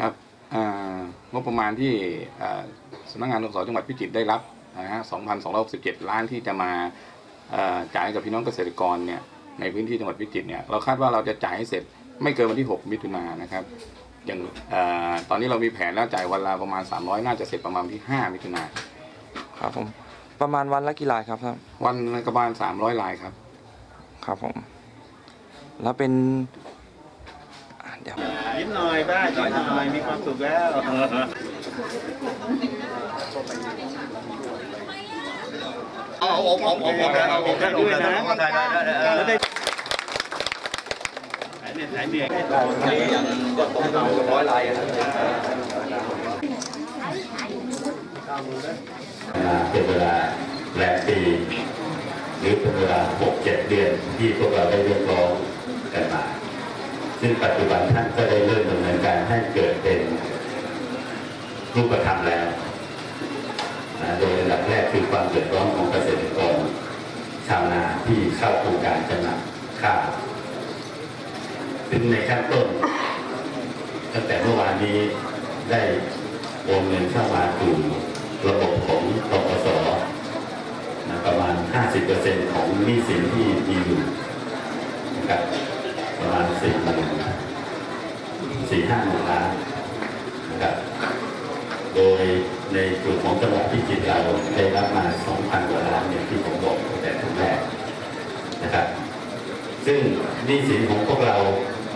ครับอ่างบประมาณที่อ่าสำนักงานกสจังหวัดพิจิตรได้รับนะฮะ2,267 ล้านที่จะมาเอ่อจ่ายให้กับพี่น้องเกษตรกรเนี่ยในพื้นที่จังหวัดพิจิตรเนี่ยเราคาดว่าเราจะจ่ายให้เสร็จไม่เกินวันที่ 6 มิถุนายนนะครับอย่างเอ่อตอนนี้เรามีแผนแล้วจ่ายวันละประมาณ 300 น่าจะเสร็จประมาณวันที่ 5 มิถุนายนครับผมประมาณวันละกี่รายครับท่านวันละประมาณ 300 ลายครับ ครับผม แล้วเป็นอะเดี๋ยวยิ้ มหน่อยบ้ายิ้มหน่อยมีความสุขแล้วเอาเอาเอาเอาเอาเอาเอาแค่ดูนะได้ได้ได้ได้แล้วได้หายเหนื่อยหายเหนื่อยมาเป็นเวลาแปดปีหรือเป็นเวลาหกเจ็ดเดือนที่พวกเราได้เรียกร้องกันมา ซึ่งปัจจุบันท่านก็ได้เริ่มดำเนินการให้เกิดเป็นรูปธรรมแล้วนะโดยระดับแรกคือความเดือดร้อนของเกษตรกรชาวนาที่เข้าโครงการจำหน่ายข้าวซึ่งในขั้นต้น ตั้งแต่เมื่อวานนี้ได้โอนเงินเข้ามาสู่ระบบของตกสประมาณ 50%ของหนี้สินที่มีอยู่นะครับ ประมาณ4 0 0 0 0 4 5หมื่นล้านนะครับ โดยในกลุ่มของจังหวัดพิจิตรเราได้รับมา2,000กว่าล้านอย่างที่ผมบอกตั้งแต่ตรงแรกนะครับ ซึ่งหนี้สินของพวกเรา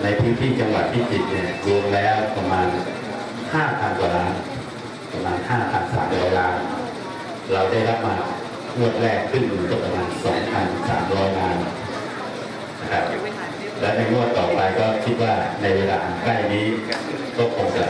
ในพื้นที่จังหวัดพิจิตรเนี่ยรวมแล้วประมาณ5,000กว่าล้าน ประมาณ5,300ล้าน เราได้รับมางวดแรกขึ้นหนึ่งก็ประมาณ2,300ล้านนะครับ และ ในงวดต่อไปก็คิดว่าในเวลาใกล้นี้ก็คงจะ